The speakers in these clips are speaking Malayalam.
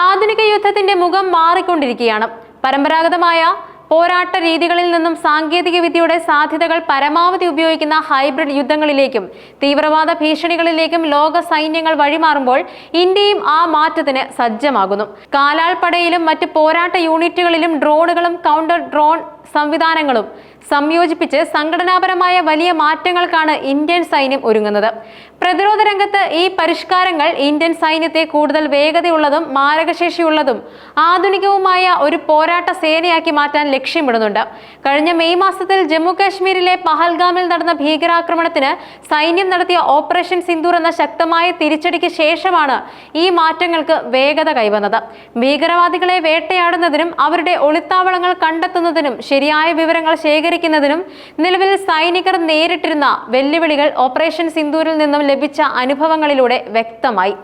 ആധുനിക യുദ്ധത്തിന്റെ മുഖം മാറിക്കൊണ്ടിരിക്കുകയാണ്. പരമ്പരാഗതമായ പോരാട്ട രീതികളിൽ നിന്നും സാങ്കേതിക വിദ്യയുടെ സാധ്യതകൾ പരമാവധി ഉപയോഗിക്കുന്ന ഹൈബ്രിഡ് യുദ്ധങ്ങളിലേക്കും തീവ്രവാദ ഭീഷണികളിലേക്കും ലോക സൈന്യങ്ങൾ വഴിമാറുമ്പോൾ ഇന്ത്യയും ആ മാറ്റത്തിന് സജ്ജമാകുന്നു. കാലാൾപ്പടയിലും മറ്റ് പോരാട്ട യൂണിറ്റുകളിലും ഡ്രോണുകളും കൗണ്ടർ ഡ്രോൺ സംവിധാനങ്ങളും സംയോജിപ്പിച്ച് സംഘടനാപരമായ വലിയ മാറ്റങ്ങൾക്കാണ് ഇന്ത്യൻ സൈന്യം ഒരുങ്ങുന്നത്. പ്രതിരോധ രംഗത്ത് ഈ പരിഷ്കാരങ്ങൾ ഇന്ത്യൻ സൈന്യത്തെ കൂടുതൽ വേഗതയുള്ളതും മാരകശേഷിയുള്ളതും ആധുനികവുമായ ഒരു പോരാട്ട സേനയാക്കി മാറ്റാൻ ലക്ഷ്യമിടുന്നുണ്ട്. കഴിഞ്ഞ മെയ് മാസത്തിൽ ജമ്മു കാശ്മീരിലെ പഹൽഗാമിൽ നടന്ന ഭീകരാക്രമണത്തിന് സൈന്യം നടത്തിയ ഓപ്പറേഷൻ സിന്ദൂർ എന്ന ശക്തമായ തിരിച്ചടിക്ക് ശേഷമാണ് ഈ മാറ്റങ്ങൾക്ക് വേഗത കൈവന്നത്. ഭീകരവാദികളെ വേട്ടയാടുന്നതിനും അവരുടെ ഒളിത്താവളങ്ങൾ കണ്ടെത്തുന്നതിനും ശരിയായ വിവരങ്ങൾ ശേഖരിക്കുന്നതിനും നിലവിൽ സൈനികർ നേരിട്ടിരുന്ന വെല്ലുവിളികൾ ഓപ്പറേഷൻ സിന്ദൂരിൽ നിന്നും ലഭിച്ച അനുഭവങ്ങളിലൂടെ വ്യക്തമായി.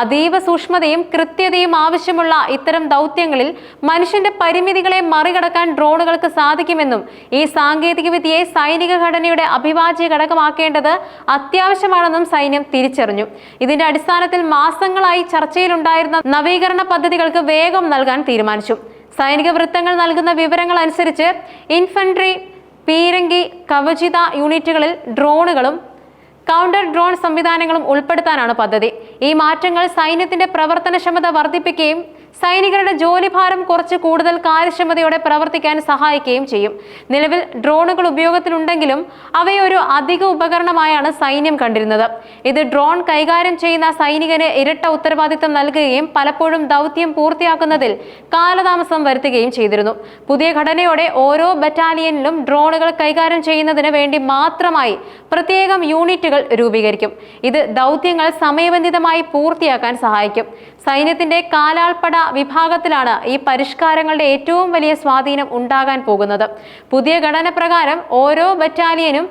അതീവ സൂക്ഷ്മതയും കൃത്യതയും ആവശ്യമുള്ള ഇത്തരം ദൗത്യങ്ങളിൽ മനുഷ്യന്റെ പരിമിതികളെ മറികടക്കാൻ ഡ്രോണുകൾക്ക് സാധിക്കുമെന്നും ഈ സാങ്കേതികവിദ്യയെ സൈനിക ഘടനയുടെ അഭിവാജ്യ ഘടകമാക്കേണ്ടത് അത്യാവശ്യമാണെന്നും സൈന്യം തിരിച്ചറിഞ്ഞു. ഇതിന്റെ അടിസ്ഥാനത്തിൽ മാസങ്ങളായി ചർച്ചയിലുണ്ടായിരുന്ന നവീകരണ പദ്ധതികൾക്ക് വേഗം നൽകാൻ തീരുമാനിച്ചു. സൈനിക വൃത്തങ്ങൾ നൽകുന്ന വിവരങ്ങൾ അനുസരിച്ച് ഇൻഫൻട്രി പീരങ്കി കവചിത യൂണിറ്റുകളിൽ ഡ്രോണുകളും കൗണ്ടർ ഡ്രോൺ സംവിധാനങ്ങളും ഉൾപ്പെടുത്താനാണ് പദ്ധതി. ഈ മാറ്റങ്ങൾ സൈന്യത്തിന്റെ പ്രവർത്തനക്ഷമത വർദ്ധിപ്പിക്കുകയും സൈനികരുടെ ജോലിഭാരം കുറച്ച് കൂടുതൽ കാര്യക്ഷമതയോടെ പ്രവർത്തിക്കാൻ സഹായിക്കുകയും ചെയ്യും. നിലവിൽ ഡ്രോണുകൾ ഉപയോഗത്തിലുണ്ടെങ്കിലും അവയെ ഒരു അധിക ഉപകരണമായാണ് സൈന്യം കണ്ടിരുന്നത്. ഇത് ഡ്രോൺ കൈകാര്യം ചെയ്യുന്ന സൈനികന് ഇരട്ട ഉത്തരവാദിത്തം നൽകുകയും പലപ്പോഴും ദൗത്യം പൂർത്തിയാക്കുന്നതിൽ കാലതാമസം വരുത്തുകയും ചെയ്തിരുന്നു. പുതിയ ഘടനയോടെ ഓരോ ബറ്റാലിയനിലും ഡ്രോണുകൾ കൈകാര്യം ചെയ്യുന്നതിന് വേണ്ടി മാത്രമായി പ്രത്യേകം യൂണിറ്റുകൾ രൂപീകരിക്കും. ഇത് ദൗത്യങ്ങൾ സമയബന്ധിതമായി പൂർത്തിയാക്കാൻ സഹായിക്കും. സൈന്യത്തിന്റെ കാലാൾപ്പട വിഭാഗത്തിലാണ് ഈ പരിഷ്കാരങ്ങളുടെ ഏറ്റവും വലിയ സ്വാധീനം ഉണ്ടാകാൻ പോകുന്നത്. പുതിയ ഘടന പ്രകാരം ഓരോ ബറ്റാലിയനും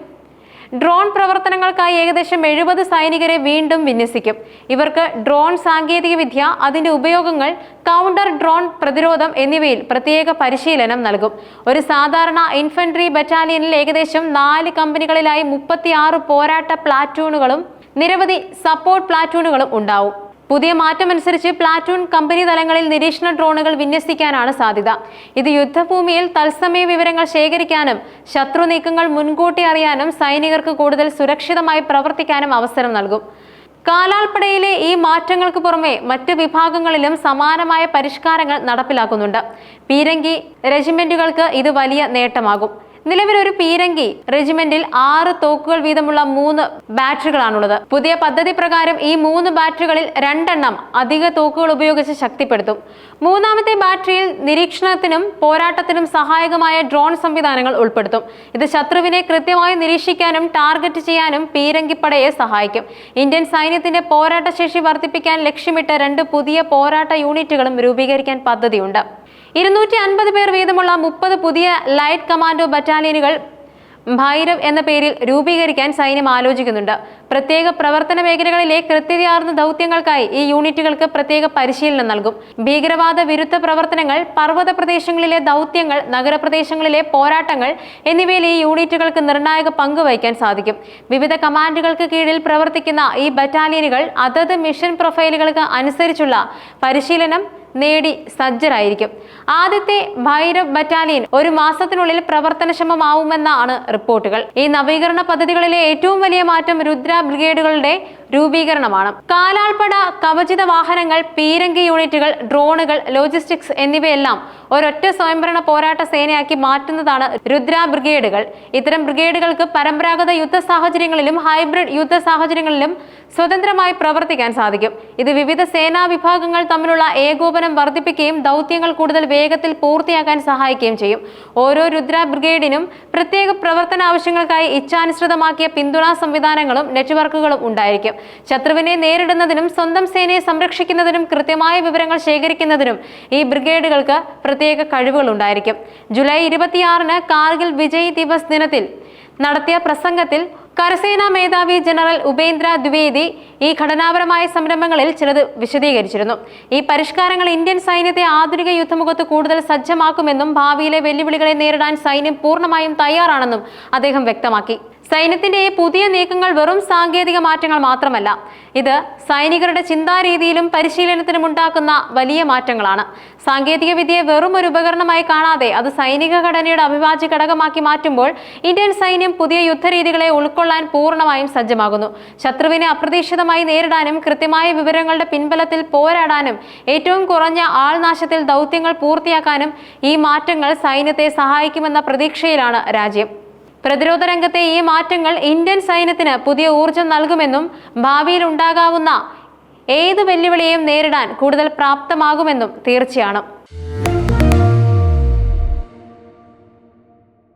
ഡ്രോൺ പ്രവർത്തനങ്ങൾക്കായി ഏകദേശം എഴുപത് സൈനികരെ വീണ്ടും വിന്യസിക്കും. ഇവർക്ക് ഡ്രോൺ സാങ്കേതികവിദ്യ അതിന്റെ ഉപയോഗങ്ങൾ കൗണ്ടർ ഡ്രോൺ പ്രതിരോധം എന്നിവയിൽ പ്രത്യേക പരിശീലനം നൽകും. ഒരു സാധാരണ ഇൻഫൻട്രി ബറ്റാലിയനിൽ ഏകദേശം നാല് കമ്പനികളിലായി മുപ്പത്തിയാറ് പോരാട്ട പ്ലാറ്റൂണുകളും നിരവധി സപ്പോർട്ട് പ്ലാറ്റൂണുകളും ഉണ്ടാവും. പുതിയ മാറ്റമനുസരിച്ച് പ്ലാറ്റൂൺ കമ്പനി തലങ്ങളിൽ നിരീക്ഷണ ഡ്രോണുകൾ വിന്യസിക്കാനാണ് സാധ്യത. ഇത് യുദ്ധഭൂമിയിൽ തത്സമയ വിവരങ്ങൾ ശേഖരിക്കാനും ശത്രു നീക്കങ്ങൾ മുൻകൂട്ടി അറിയാനും സൈനികർക്ക് കൂടുതൽ സുരക്ഷിതമായി പ്രവർത്തിക്കാനും അവസരം നൽകും. കാലാൾപ്പടയിലെ ഈ മാറ്റങ്ങൾക്ക് പുറമെ മറ്റ് വിഭാഗങ്ങളിലും സമാനമായ പരിഷ്കാരങ്ങൾ നടപ്പിലാക്കുന്നുണ്ട്. പീരങ്കി റെജിമെന്റുകൾക്ക് ഇത് വലിയ നേട്ടമാകും. നിലവിൽ ഒരു പീരങ്കി റെജിമെന്റിൽ ആറ് തോക്കുകൾ വീതമുള്ള മൂന്ന് ബാറ്ററികളാണുള്ളത്. പുതിയ പദ്ധതി പ്രകാരം ഈ മൂന്ന് ബാറ്ററികളിൽ രണ്ടെണ്ണം അധിക തോക്കുകൾ ഉപയോഗിച്ച് ശക്തിപ്പെടുത്തും. മൂന്നാമത്തെ ബാറ്ററിയിൽ നിരീക്ഷണത്തിനും പോരാട്ടത്തിനും സഹായകമായ ഡ്രോൺ സംവിധാനങ്ങൾ ഉൾപ്പെടുത്തും. ഇത് ശത്രുവിനെ കൃത്യമായി നിരീക്ഷിക്കാനും ടാർഗറ്റ് ചെയ്യാനും പീരങ്കിപ്പടയെ സഹായിക്കും. ഇന്ത്യൻ സൈന്യത്തിന്റെ പോരാട്ട ശേഷി വർദ്ധിപ്പിക്കാൻ ലക്ഷ്യമിട്ട് രണ്ട് പുതിയ പോരാട്ട യൂണിറ്റുകളും രൂപീകരിക്കാൻ പദ്ധതിയുണ്ട്. ഇരുന്നൂറ്റി അൻപത് പേർ വീതമുള്ള മുപ്പത് പുതിയ ലൈറ്റ് കമാൻഡോ ബറ്റാലിയനുകൾ ഭൈരവ് എന്ന പേരിൽ രൂപീകരിക്കാൻ സൈന്യം ആലോചിക്കുന്നുണ്ട്. പ്രത്യേക പ്രവർത്തന മേഖലകളിലെ കൃത്യതയാർന്ന ദൗത്യങ്ങൾക്കായി ഈ യൂണിറ്റുകൾക്ക് പ്രത്യേക പരിശീലനം നൽകും. ഭീകരവാദ വിരുദ്ധ പ്രവർത്തനങ്ങൾ പർവത പ്രദേശങ്ങളിലെ ദൗത്യങ്ങൾ നഗരപ്രദേശങ്ങളിലെ പോരാട്ടങ്ങൾ എന്നിവയിൽ ഈ യൂണിറ്റുകൾക്ക് നിർണായക പങ്ക് വഹിക്കാൻ സാധിക്കും. വിവിധ കമാൻഡുകൾക്ക് കീഴിൽ പ്രവർത്തിക്കുന്ന ഈ ബറ്റാലിയനുകൾ അതത് മിഷൻ പ്രൊഫൈലുകൾക്ക് അനുസരിച്ചുള്ള പരിശീലനം നേടി സജ്ജരായിരിക്കും. ആദ്യത്തെ ഭൈരവ് ബറ്റാലിയൻ ഒരു മാസത്തിനുള്ളിൽ പ്രവർത്തനക്ഷമമാവുമെന്നാണ് റിപ്പോർട്ടുകൾ. ഈ നവീകരണ പദ്ധതികളിലെ ഏറ്റവും വലിയ മാറ്റം രുദ്ര ബ്രിഗേഡുകളുടെ രൂപീകരണമാണ്. കാലാൾപ്പട കവചിത വാഹനങ്ങൾ പീരങ്കി യൂണിറ്റുകൾ ഡ്രോണുകൾ ലോജിസ്റ്റിക്സ് എന്നിവയെല്ലാം ഒരൊറ്റ സ്വയംഭരണ പോരാട്ട സേനയാക്കി മാറ്റുന്നതാണ് രുദ്ര ബ്രിഗേഡുകൾ. ഇത്തരം ബ്രിഗേഡുകൾക്ക് പരമ്പരാഗത യുദ്ധ സാഹചര്യങ്ങളിലും ഹൈബ്രിഡ് യുദ്ധ സാഹചര്യങ്ങളിലും സ്വതന്ത്രമായി പ്രവർത്തിക്കാൻ സാധിക്കും. ഇത് വിവിധ സേനാ വിഭാഗങ്ങൾ തമ്മിലുള്ള ഏകോപനം വർദ്ധിപ്പിക്കുകയും ദൗത്യങ്ങൾ കൂടുതൽ വേഗത്തിൽ പൂർത്തിയാക്കാൻ സഹായിക്കുകയും ചെയ്യും. ഓരോ രുദ്ര ബ്രിഗേഡിനും പ്രത്യേക പ്രവർത്തന ആവശ്യങ്ങൾക്കായി ഇച്ഛാനുസൃതമാക്കിയ പിന്തുണാ സംവിധാനങ്ങളും നെറ്റ്വർക്കുകളും ഉണ്ടായിരിക്കും. ശത്രുവിനെ നേരിടുന്നതിനും സ്വന്തം സേനയെ സംരക്ഷിക്കുന്നതിനും കൃത്യമായ വിവരങ്ങൾ ശേഖരിക്കുന്നതിനും ഈ ബ്രിഗേഡുകൾക്ക് പ്രത്യേക കഴിവുകൾ ഉണ്ടായിരിക്കും. ജൂലൈ ഇരുപത്തിയാറിന് കാർഗിൽ വിജയ് ദിവസ് ദിനത്തിൽ നടത്തിയ പ്രസംഗത്തിൽ കരസേനാ മേധാവി ജനറൽ ഉപേന്ദ്ര ദ്വിവേദി ഈ ഘടനാപരമായ സംരംഭങ്ങളിൽ ചിലത് വിശദീകരിച്ചിരുന്നു. ഈ പരിഷ്കാരങ്ങൾ ഇന്ത്യൻ സൈന്യത്തെ ആധുനിക യുദ്ധമുഖത്ത് കൂടുതൽ സജ്ജമാക്കുമെന്നും ഭാവിയിലെ വെല്ലുവിളികളെ നേരിടാൻ സൈന്യം പൂർണമായും തയ്യാറാണെന്നും അദ്ദേഹം വ്യക്തമാക്കി. സൈന്യത്തിന്റെ ഈ പുതിയ നീക്കങ്ങൾ വെറും സാങ്കേതിക മാറ്റങ്ങൾ മാത്രമല്ല ഇത് സൈനികരുടെ ചിന്താരീതിയിലും പരിശീലനത്തിലും ഉണ്ടാക്കുന്ന വലിയ മാറ്റങ്ങളാണ്. സാങ്കേതിക വിദ്യയെ വെറും ഒരു ഉപകരണമായി കാണാതെ അത് സൈനിക ഘടനയുടെ അവിഭാജ്യ ഘടകമാക്കി മാറ്റുമ്പോൾ ഇന്ത്യൻ സൈന്യം പുതിയ യുദ്ധരീതികളെ ഉൾക്കൊള്ളാൻ പൂർണമായും സജ്ജമാകുന്നു. ശത്രുവിനെ അപ്രതീക്ഷിതമായി നേരിടാനും കൃത്യമായ വിവരങ്ങളുടെ പിൻബലത്തിൽ പോരാടാനും ഏറ്റവും കുറഞ്ഞ ആൾനാശത്തിൽ ദൗത്യങ്ങൾ പൂർത്തിയാക്കാനും ഈ മാറ്റങ്ങൾ സൈന്യത്തെ സഹായിക്കുമെന്ന പ്രതീക്ഷയിലാണ് രാജ്യം. പ്രതിരോധ രംഗത്തെ ഈ മാറ്റങ്ങൾ ഇന്ത്യൻ സൈന്യത്തിന് പുതിയ ഊർജം നൽകുമെന്നും ഭാവിയിൽ ഉണ്ടാകാവുന്ന ഏത് വെല്ലുവിളിയെയും നേരിടാൻ കൂടുതൽ പ്രാപ്തമാകുമെന്നും തീർച്ചയാണ്.